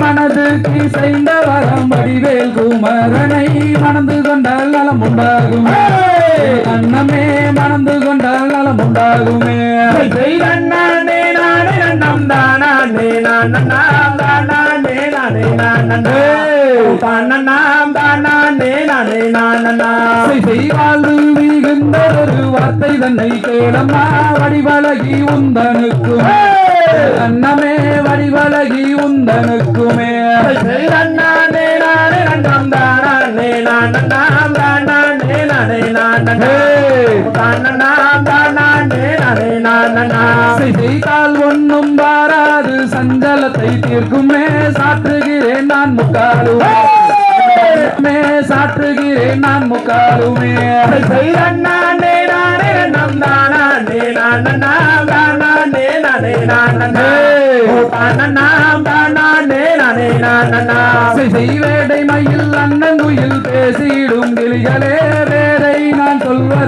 மனதுக்கு செய்த வரம் வடிவேல் குமரனை மணந்து கொண்டால் நலம் உண்டாகும் அன்னமே மணந்து கொண்டால் நலம் உண்டாகுமே. செய்தண்ணே நானே நம் தானா நே நாம் தானா நானே நானா ஓ தன்னனாம் தானா நானே நானா செய் செய் வாழ்வு மிகுந்த ஒரு வார்த்தை தன்னை கேளம்மா வடிவழகி உந்தனுக்கும். அன்னமே வடிவழகி உந்தனுக்குமே. செய்தால் ஒன்னும் வாராது சஞ்சலத்தை தீர்க்குமே சாற்றுகிறேன் நான் முக்காலுமே. மே சாற்றுகிறேன் நான் முக்காலுமே. செய்தண்ணே நானே நம் தானா நே நானே தானா நானே நானா பேசிடும் கிளிகளே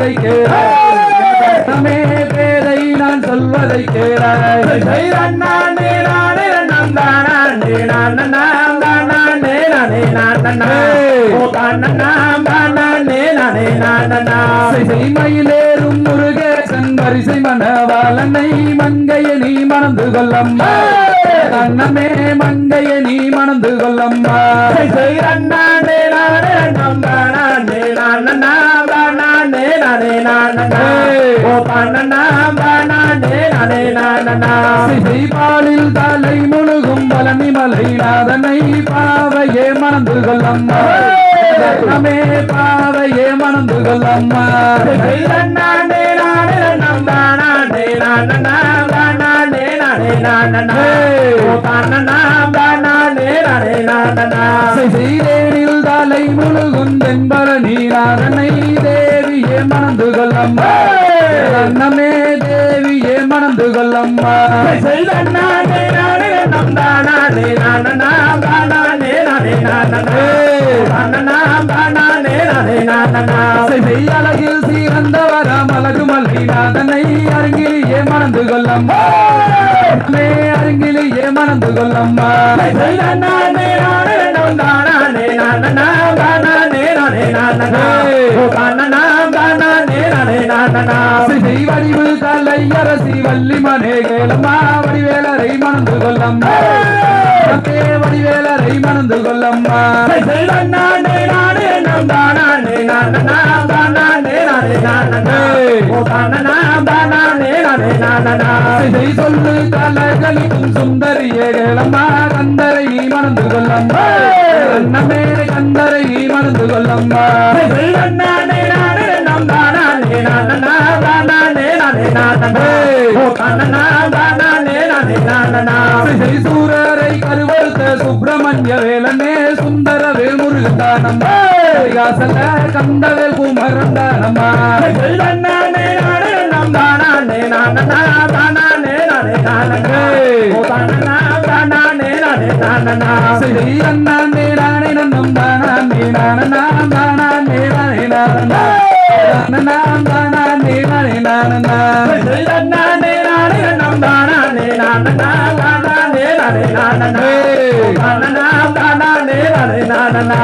சொல்வதை கேளமே பேதை நான் சொல்வதை கேளாய் செய்தண்ணே நானே நம் தானா நே நானா தானா நே நானே நானா ஓ தன்னனாம் தானா நே நானே நானா செய் செய் மயிலேறும் முருகேசன் வரிசை மணவாளனை மங்கைய நீ மணந்து கொள்ளம்மா அண்ணமே மங்கைய நீ மணந்து கொள்ளம்மா செய்தண்ணே நானே நம் தானா நே நானா தானா நே நானே. நானா ஓ நே நானே நானா செய் செய் பாலில் தலை முழுகும் பழனி மலை நாதனை பாவையே மணந்து கொள்ளம்மா அண்ணமே பாவையே மணந்து கொள்ளம்மா நானே நம் நானா தானா நே நானே நானா ஓ தன்னனாம் தானா நே நானே நானா. செய் செய்தேனில் மணந்து கொள்ளம்மா அண்ணமே தேவியே மணந்து கொள்ளம்மா நானே நம் தானா நானா நானே நானா நானே நானா அழகில் சீரந்தவரம் அழகு மலை நாதனை அருங்கிலேயே மணந்து கொள்ளம்மா அருங்கிலேயே மணந்து கொள்ளம்மா நானே நானா தானா நே நானே நானா நானே நானா செய் வடிவு கலை அரசி வள்ளி மனே கேளம்மா வடிவேலரை மணந்து கொள்ளம்மா. வடிவேலரை மணந்து கொள்ளம்மா. செய்தண்ணே நானே நம் தானா நானா தானா நே நானே நானா. ஓ தன்னனாம் தானா நானே நானா செய் சொல்லு கலகலிக்கும் சுந்தரியே கேளம்மா கந்தரை மணந்து கொள்ளம்மா. அண்ணமே கந்தரை மணந்து கொள்ளம்மா. நானே சூரரை கருவழுத்த சுப்பிரமணிய வேலனே சுந்தர வேல் முருகந்தானம்மா காசல கந்தவேல் குமரன் தானம்மா செய்தண்ணே நானே நம் தானா நே நானா தானா நே நானே நானா ஓ தன்னனாம் தானா